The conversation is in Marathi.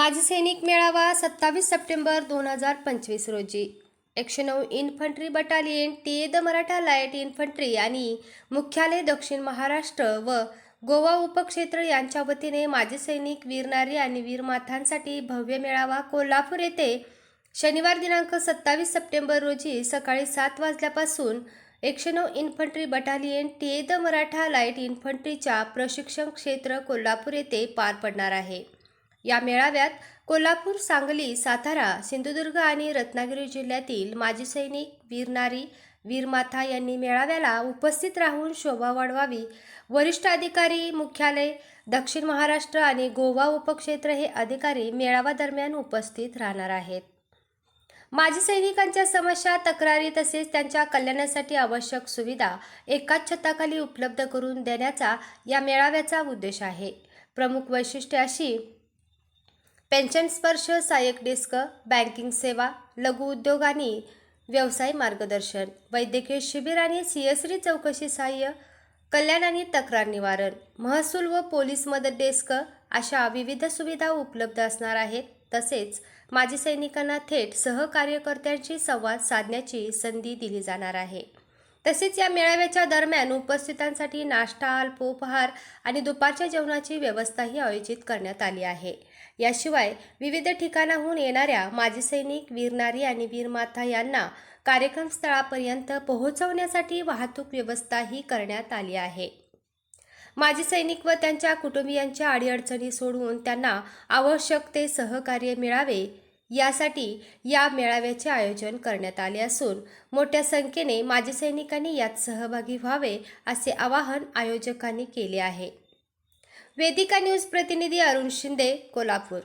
माजी सैनिक मेळावा सत्तावीस सप्टेंबर दोन हजार पंचवीस रोजी. एकशे नऊ infantry battalion T the Maratha light infantry आणि मुख्यालय दक्षिण महाराष्ट्र व गोवा उपक्षेत्र यांच्या वतीने माजी सैनिक वीरनारी आणि वीरमाथांसाठी भव्य मेळावा कोल्हापूर येथे शनिवार दिनांक सत्तावीस सप्टेंबर रोजी सकाळी सात वाजल्यापासून एकशे नऊ infantry battalion T the Maratha light इन्फंट्रीच्या प्रशिक्षण क्षेत्र कोल्हापूर येथे पार पडणार आहे. या मेळाव्यात कोल्हापूर सांगली सातारा सिंधुदुर्ग आणि रत्नागिरी जिल्ह्यातील माजी सैनिक वीरनारी वीरमाथा यांनी मेळाव्याला उपस्थित राहून शोभा वाढवावी. वरिष्ठ अधिकारी मुख्यालय दक्षिण महाराष्ट्र आणि गोवा उपक्षेत्र हे अधिकारी मेळावा दरम्यान उपस्थित राहणार आहेत. माजी सैनिकांच्या समस्या तक्रारी तसेच त्यांच्या कल्याणासाठी आवश्यक सुविधा एकाच छताखाली उपलब्ध करून देण्याचा या मेळाव्याचा उद्देश आहे. प्रमुख वैशिष्ट्ये अशी पेन्शन स्पर्श सहाय्यक डेस्क बँकिंग सेवा लघु उद्योग आणि व्यवसाय मार्गदर्शन वैद्यकीय शिबिर आणि सीएसरी चौकशी सहाय्य कल्याण आणि तक्रार निवारण महसूल व पोलीस मदत डेस्क अशा विविध सुविधा उपलब्ध असणार आहेत. तसेच माजी सैनिकांना थेट सहकार्यकर्त्यांशी संवाद साधण्याची संधी दिली जाणार आहे. तसेच या मेळाव्याच्या दरम्यान उपस्थितांसाठी नाश्ता अल्पोपहार आणि दुपारच्या जेवणाची व्यवस्थाही आयोजित करण्यात आली आहे. याशिवाय विविध ठिकाणाहून येणाऱ्या माजी सैनिक वीरनारी आणि वीरमाता यांना कार्यक्रम स्थळापर्यंत पोहोचवण्यासाठी वाहतूक व्यवस्थाही करण्यात आली आहे. माजी सैनिक व त्यांच्या कुटुंबियांच्या अडीअडचणी सोडवून त्यांना आवश्यक ते सहकार्य मिळावे यासाठी या मेळाव्याचे आयोजन करण्यात आले असून मोठ्या संख्येने माजी सैनिकांनी यात सहभागी व्हावे असे आवाहन आयोजकांनी केले आहे. वेदिका न्यूज प्रतिनिधी अरुण शिंदे कोल्हापूर.